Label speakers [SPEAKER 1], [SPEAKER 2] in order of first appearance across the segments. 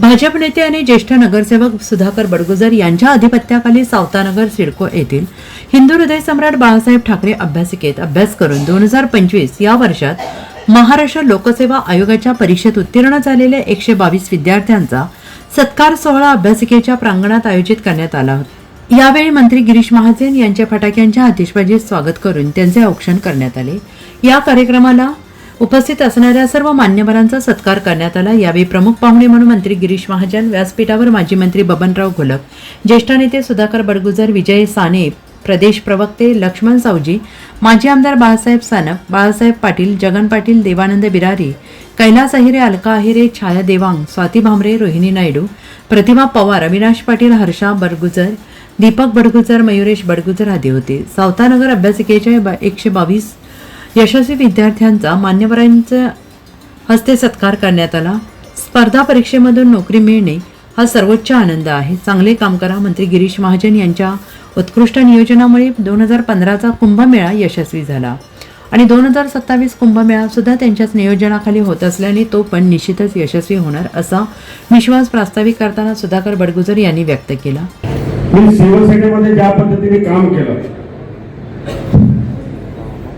[SPEAKER 1] भाजप नेते आणि ज्येष्ठ नगरसेवक सुधाकर बडगुजर यांच्या अधिपत्याखाली सावतानगर सिडको येथील हिंदू हृदय सम्राट बाळासाहेब ठाकरे अभ्यासिकेत अभ्यास करून दोन हजार पंचवीस या वर्षात महाराष्ट्र लोकसेवा आयोगाच्या परीक्षेत उत्तीर्ण झालेल्या एकशे बावीस विद्यार्थ्यांचा सत्कार सोहळा अभ्यासिकेच्या प्रांगणात आयोजित करण्यात आला होता यावेळी मंत्री गिरीश महाजन यांच्या फटाक्यांच्या आतिषबाजीत स्वागत करून त्यांचे औक्षण करण्यात आले या कार्यक्रमाला उपस्थित असणाऱ्या सर्व मान्यवरांचा सत्कार करण्यात आला यावेळी प्रमुख पाहुणे म्हणून मंत्री गिरीश महाजन व्यासपीठावर माजी मंत्री बबनराव घोलक ज्येष्ठ नेते सुधाकर बडगुजर विजय साने प्रदेश प्रवक्ते लक्ष्मण सावजी माजी आमदार बाळासाहेब सानप बाळासाहेब पाटील जगन पाटील देवानंद बिरारी कैलास अहिरे अलका अहिरे छाया देवांग स्वाती भामरे रोहिणी नायडू प्रतिमा पवार अविनाश पाटील हर्षा बडगुजर दीपक बडगुजर मयुरेश बडगुजर आदी होते सावतानगर अभ्यासिकेच्या एकशे बावीस यशस्वी विद्यार्थ्यांचा मान्यवरांचा हस्ते सत्कार करण्यात आला स्पर्धा परीक्षेमधून नोकरी मिळणे हा सर्वोच्च आनंद आहे चांगले काम करा मंत्री गिरीश महाजन यांच्या उत्कृष्ट नियोजनामुळे दोन हजार पंधराचा कुंभमेळा यशस्वी झाला आणि दोन हजार सत्तावीस सुद्धा त्यांच्याच नियोजनाखाली होत असल्याने तो पण निश्चितच यशस्वी होणार असा विश्वास प्रास्ताविक करताना सुधाकर बडगुजर यांनी व्यक्त केला ज्या पद्धतीने काम
[SPEAKER 2] केलं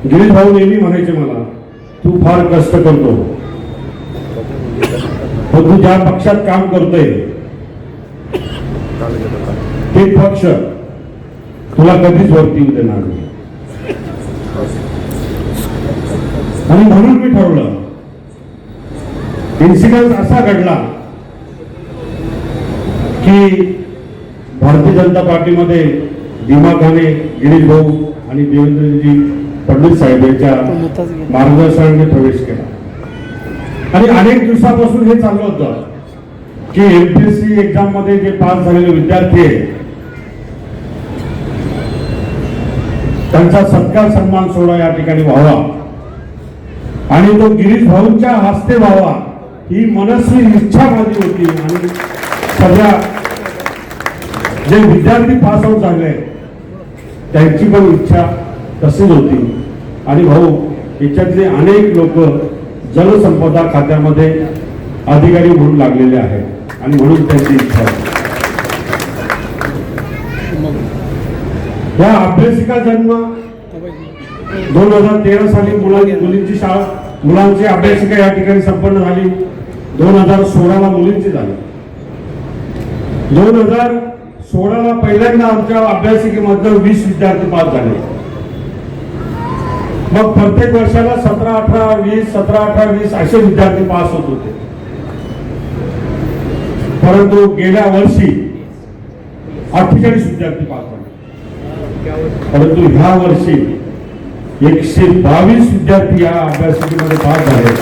[SPEAKER 2] गिरीश भाऊ नेहमी म्हणायचे मला तू फार कष्ट करतो तू ज्या पक्षात काम करतोय ते पक्ष तुला कधीच वरती देणार नाही आणि म्हणून मी ठरवलं इन्सिडन्स असा घडला की भारतीय जनता पार्टीमध्ये भीमा गिरीश भाऊ आणि देवेंद्रजी पंडित साहेब यांच्या मार्गदर्शनाने प्रवेश केला आणि अनेक दिवसापासून हे चाललं होतं की सी एक्झाम मध्ये जे पास झालेले विद्यार्थी आहे त्यांचा सत्कार सन्मान सोहळा या ठिकाणी व्हावा आणि तो गिरीश भाऊंच्या हस्ते व्हावा ही मनस्वी इच्छा माझी होती आणि सगळ्या जे विद्यार्थी पास आउट झाले त्यांची पण इच्छा तशीच होती आणि भाऊ याच्यातले अनेक लोक जलसंपदा खात्यामध्ये अधिकारी म्हणून लागलेले आहेत आणि म्हणून त्यांची इच्छा या अभ्यासिका जन्म दोन हजार तेरा साली मुलांनी मुलींची शाळा मुलांची अभ्यासिका या ठिकाणी संपन्न झाली दोन हजार सोळाला मुलींची झाली दोन हजार सोळाला पहिल्यांदा आमच्या अभ्यासिकेमधलं वीस विद्यार्थी पास झाले मग प्रत्येक वर्षाला सतरा अठरा वीस सतरा अठरा वीस असे विद्यार्थी पास होत होते परंतु गेल्या वर्षी अठ्ठेचाळीस विद्यार्थी पास झाले परंतु ह्या वर्षी एकशे बावीस विद्यार्थी या अभ्यासिकेमध्ये पास झाले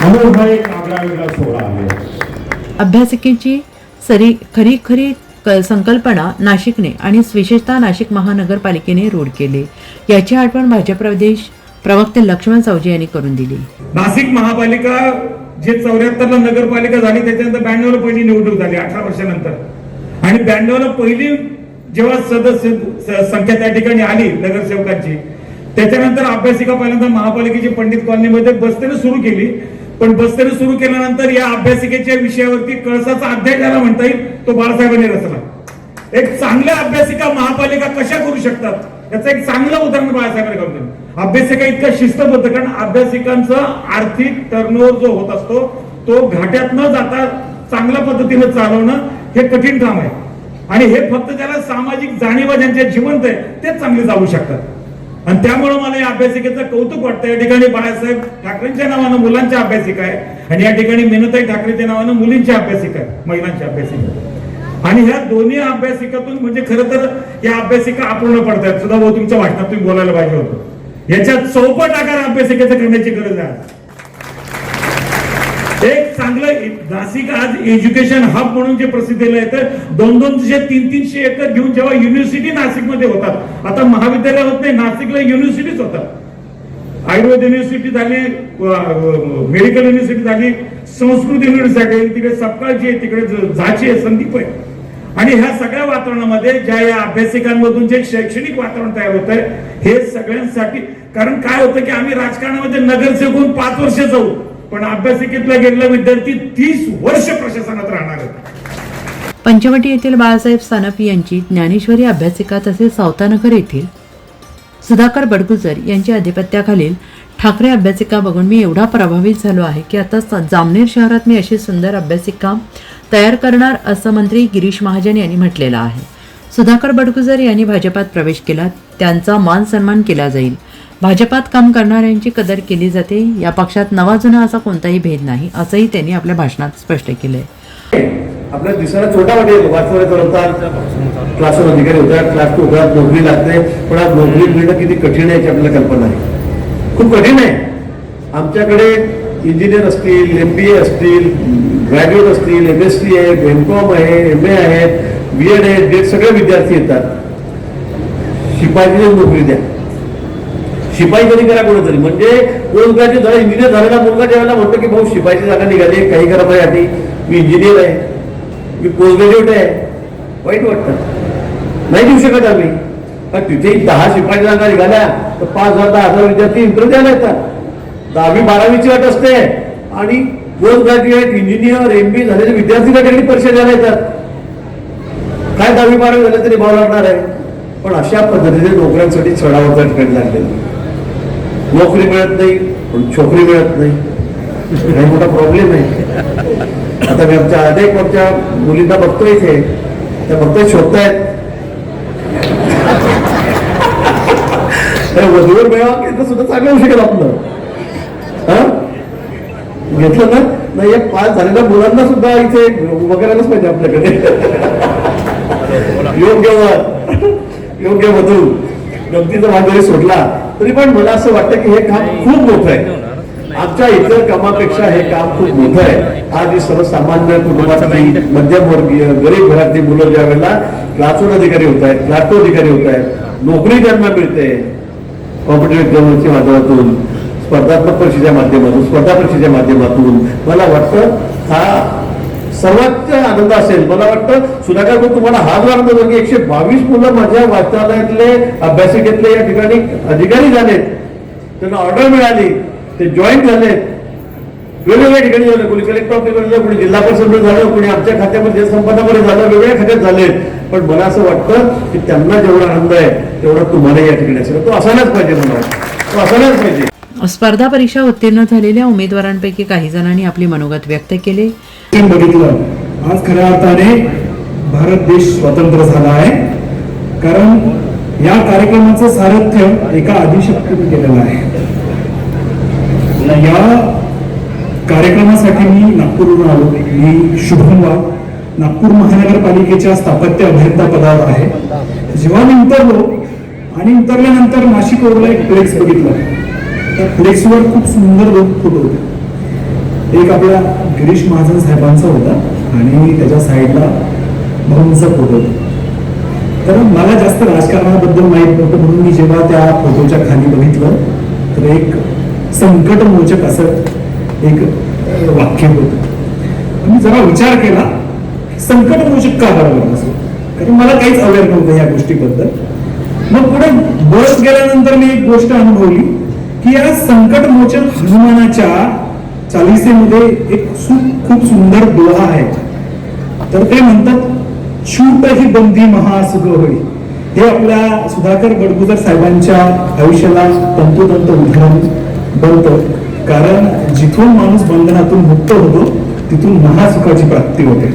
[SPEAKER 2] म्हणून हा एक आग्रा वेगळा सोहळा आहे
[SPEAKER 1] अभ्यासिकेची सरी खरी खरी संकल्पना नाशिकने आणि विशेषतः नाशिक महानगरपालिकेने रूढ केले याची आठवण भाजप प्रदेश प्रवक्ते लक्ष्मण सावजी यांनी करून दिली
[SPEAKER 2] नाशिक महापालिका जे ला नगरपालिका झाली त्याच्यानंतर ला पहिली निवडणूक झाली अठरा वर्षानंतर आणि ला पहिली जेव्हा सदस्य संख्या त्या ठिकाणी आली नगरसेवकांची त्याच्यानंतर अभ्यासिका पहिल्यांदा महापालिकेची पंडित कॉलनीमध्ये बसतेने सुरू केली पण बस्तर सुरू केल्यानंतर या अभ्यासिकेच्या विषयावरती कळसाचा अध्याय त्याला म्हणता येईल तो बाळासाहेबांनी रचला एक चांगल्या अभ्यासिका महापालिका कशा करू शकतात याचं एक चांगलं उदाहरण बाळासाहेबांनी दिलं अभ्यासिका इतका शिस्तबद्ध कारण अभ्यासिकांचा आर्थिक टर्नओव्हर जो होत असतो तो घाट्यात न जाता चांगल्या पद्धतीने चालवणं हे कठीण काम आहे आणि हे फक्त त्याला सामाजिक जाणीव ज्यांच्या जिवंत आहे तेच चांगले जाऊ शकतात आणि त्यामुळे मला या अभ्यासिकेचं कौतुक वाटतं या ठिकाणी बाळासाहेब ठाकरेंच्या नावानं मुलांच्या अभ्यासिका आहे आणि या ठिकाणी मेनताई ठाकरेच्या नावानं मुलींची अभ्यासिका आहे महिलांची अभ्यासिका आणि ह्या दोन्ही अभ्यासिकातून म्हणजे खरं तर या अभ्यासिका अपूर्ण पडतात सुद्धा भाऊ तुमच्या वाटतं तुम्ही बोलायला पाहिजे होतो याच्यात चौपट आकार अभ्यासिकेचं करण्याची गरज आहे एक चांगलं नाशिक आज एज्युकेशन हब म्हणून जे प्रसिद्धीला येतं दोन दोनशे तीन तीनशे एकर घेऊन जेव्हा युनिव्हर्सिटी नाशिकमध्ये होतात आता महाविद्यालय होत नाही नाशिकला युनिव्हर्सिटीच होतात आयुर्वेद युनिव्हर्सिटी झाली मेडिकल युनिव्हर्सिटी झाली संस्कृत युनिव्हर्सिटी तिकडे सपकाळची आहे तिकडे झाची आहे संदीप आहे आणि ह्या सगळ्या वातावरणामध्ये ज्या या अभ्यासिकांमधून जे शैक्षणिक वातावरण तयार होत आहे हे सगळ्यांसाठी कारण काय होतं की आम्ही राजकारणामध्ये नगरसेवक पाच वर्ष जाऊ पण अभ्यासिकेतला गेलेला विद्यार्थी तीस वर्ष प्रशासनात राहणार
[SPEAKER 1] पंचवटी येथील बाळासाहेब सानपी यांची ज्ञानेश्वरी अभ्यासिका तसेच सावतानगर येथील सुधाकर बडगुजर यांच्या अधिपत्याखालील ठाकरे अभ्यासिका बघून मी एवढा प्रभावित झालो आहे की आता जामनेर शहरात मी अशी सुंदर अभ्यासिका तयार करणार असं मंत्री गिरीश महाजन यांनी म्हटलेलं आहे सुधाकर बडगुजर यांनी भाजपात प्रवेश केला त्यांचा मान सन्मान केला जाईल भाजपात काम करणाऱ्यांची कदर केली जाते या पक्षात नवा जुना असा कोणताही भेद नाही असंही त्यांनी आपल्या भाषणात स्पष्ट केलं
[SPEAKER 2] आपल्या दिसायला छोटा वाटेल वाचवण्याचा क्लास क्लासवर अधिकारी होतात क्लास टू होतात नोकरी लागते पण आज नोकरी मिळणं किती कठीण आहे याची आपल्याला कल्पना आहे खूप कठीण आहे आमच्याकडे इंजिनियर असतील एम बी ए असतील ग्रॅज्युएट असतील एम एस सी आहे एम कॉम आहे एम ए आहे बी एड आहे डेट सगळे विद्यार्थी येतात शिपाईने नोकरी द्या शिपाई तरी करा कोणीतरी म्हणजे कोण काय इंजिनियर झालेला मुलगा ज्यावेळेला म्हणतो की भाऊ शिपाईची जागा निघाली काही करा आधी मी इंजिनियर आहे मी पोस्ट ग्रॅज्युएट आहे वाईट वाटतं नाही देऊ शकत आम्ही पण तिथे दहा शिपाई जागा निघाल्या तर पाच हजार दहा हजार विद्यार्थी इंटरव्ह्यू द्यायला येतात दहावी बारावीची वाट असते आणि post graduate engineer M B झालेले विद्यार्थी काय परीक्षा द्यायला येतात काय दहावी बारावी झाले तरी भाव लागणार आहे पण अशा पद्धतीने नोकऱ्यांसाठी चढावर त्या ठिकाणी लागलेला नोकरी मिळत नाही पण छोकरी मिळत नाही मोठा प्रॉब्लेम आहे आता मी आमच्या अनेक आमच्या मुलींना बघतोय इथे त्या शोधत आहेत वधूवर मिळावा घेतलं सुद्धा चांगलं होऊ शकेल आपलं घेतलं ना नाही एक पाच झालेल्या मुलांना सुद्धा इथे वगैरेच पाहिजे आपल्याकडे योग्य वर योग्य वधू गमतीचा भाग जरी सोडला तरी पण मला असं वाटतं की हे काम खूप मोठं आहे आमच्या इतर कामापेक्षा हे काम खूप मोठं आहे आज सर्वसामान्य कुटुंबातली मध्यमवर्गीय गरीब घरातली मुलं ज्या वेळेला क्लासोन अधिकारी होत आहेत क्लाटो अधिकारी होत आहेत नोकरी त्यांना मिळते कॉम्पिटेटिव्ह माध्यमातून स्पर्धात्मक परीक्षेच्या माध्यमातून स्पर्धा परीक्षेच्या माध्यमातून मला वाटतं हा सर्वात आनंद असेल मला वाटतं सुधाकर भाऊ तुम्हाला आनंद होतो की एकशे बावीस मुलं माझ्या वाचनालयातले अभ्यासिकेतले या ठिकाणी अधिकारी झालेत त्यांना ऑर्डर मिळाली ते जॉईन झालेत वेगवेगळ्या ठिकाणी झालं कोणी कलेक्टर ऑफिस झालं कोणी जिल्हा परिषद झालं कोणी आमच्या खात्यामध्ये जलसंपदामध्ये झालं वेगवेगळ्या खात्यात झाले पण मला असं वाटतं की त्यांना जेवढा आनंद आहे तेवढा तुम्हाला या ठिकाणी असेल तो असायलाच पाहिजे मला तो असायलाच पाहिजे
[SPEAKER 1] स्पर्धा परीक्षा उत्तीर्ण झालेल्या उमेदवारांपैकी काही जणांनी आपले मनोगत व्यक्त केले
[SPEAKER 2] बघितलं आज खऱ्या अर्थाने भारत देश स्वतंत्र झाला आहे कारण या कार्यक्रमाचं सारथ्य एका आदिशक्तीने केलेलं आहे या कार्यक्रमासाठी मी नागपूरहून आलो मी शुभम नागपूर महानगरपालिकेच्या स्थापत्य अभियंता पदावर आहे जेव्हा मी उतरलो आणि उतरल्यानंतर नाशिक ओरला एक प्लेक्स बघितलं त्या प्लेसवर खूप सुंदर दोन फोटो होते एक आपल्या गिरीश महाजन साहेबांचा होता आणि त्याच्या साईडला भाऊंचा फोटो होता तर मला जास्त राजकारणाबद्दल माहीत नव्हतं म्हणून मी जेव्हा त्या फोटोच्या खाली बघितलं तर एक संकटमोचक असं एक वाक्य होतं मी जरा विचार केला संकट मोचक का बरोबर असं कारण मला काहीच अवेअर नव्हतं या गोष्टीबद्दल मग पुढे बस गेल्यानंतर मी एक गोष्ट अनुभवली की या संकट मोचन हनुमानाच्या चालिसेमध्ये एक खूप सुंदर दोहा आहे तर ते म्हणतात छूट ही बंदी महासुख होई हे आपल्या सुधाकर गडगुजर साहेबांच्या आयुष्याला तंतोतंत उदाहरण बनतं कारण जिथून माणूस बंधनातून मुक्त होतो तिथून महासुखाची प्राप्ती होते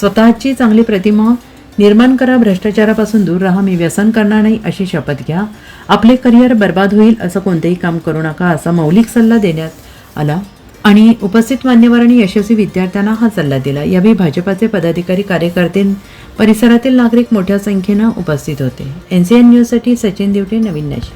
[SPEAKER 1] स्वतःची चांगली प्रतिमा निर्माण करा भ्रष्टाचारापासून दूर राहा मी व्यसन करणार नाही अशी शपथ घ्या आपले करिअर बर्बाद होईल असं कोणतेही काम करू नका असा मौलिक सल्ला देण्यात आला आणि उपस्थित मान्यवर आणि यशस्वी विद्यार्थ्यांना हा सल्ला दिला यावेळी भाजपाचे पदाधिकारी कार्यकर्ते परिसरातील नागरिक मोठ्या संख्येनं उपस्थित होते एन सी एन न्यूजसाठी सचिन देवटे नवीन नाशिक